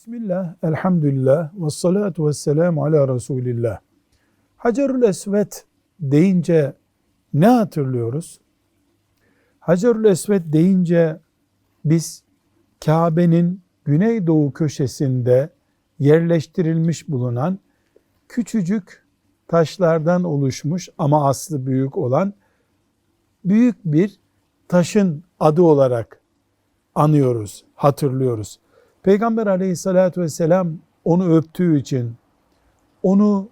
Bismillah, elhamdülillah, ve salatu ve selamu ala Resulillah. Hacerül Esved deyince ne hatırlıyoruz? Hacerül Esved deyince biz Kabe'nin güneydoğu köşesinde yerleştirilmiş bulunan küçücük taşlardan oluşmuş ama aslı büyük olan büyük bir taşın adı olarak anıyoruz, hatırlıyoruz. Peygamber aleyhissalatü vesselam onu öptüğü için, onu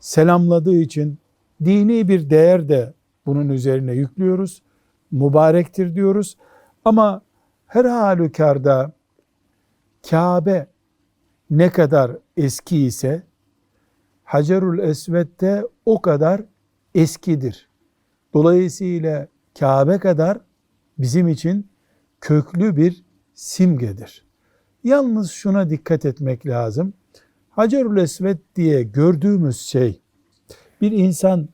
selamladığı için dini bir değer de bunun üzerine yüklüyoruz. Mübarektir diyoruz. Ama her halükarda Kabe ne kadar eski ise Hacerül Esved de o kadar eskidir. Dolayısıyla Kabe kadar bizim için köklü bir simgedir. Yalnız şuna dikkat etmek lazım. Hacerül Esved diye gördüğümüz şey bir insan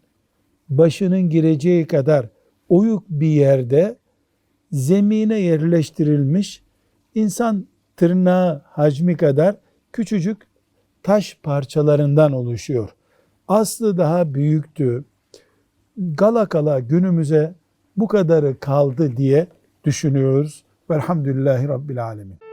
başının gireceği kadar oyuk bir yerde zemine yerleştirilmiş insan tırnağı hacmi kadar küçücük taş parçalarından oluşuyor. Aslı daha büyüktü. Gala kala günümüze bu kadarı kaldı diye düşünüyoruz. Velhamdülillahi Rabbil Alemin.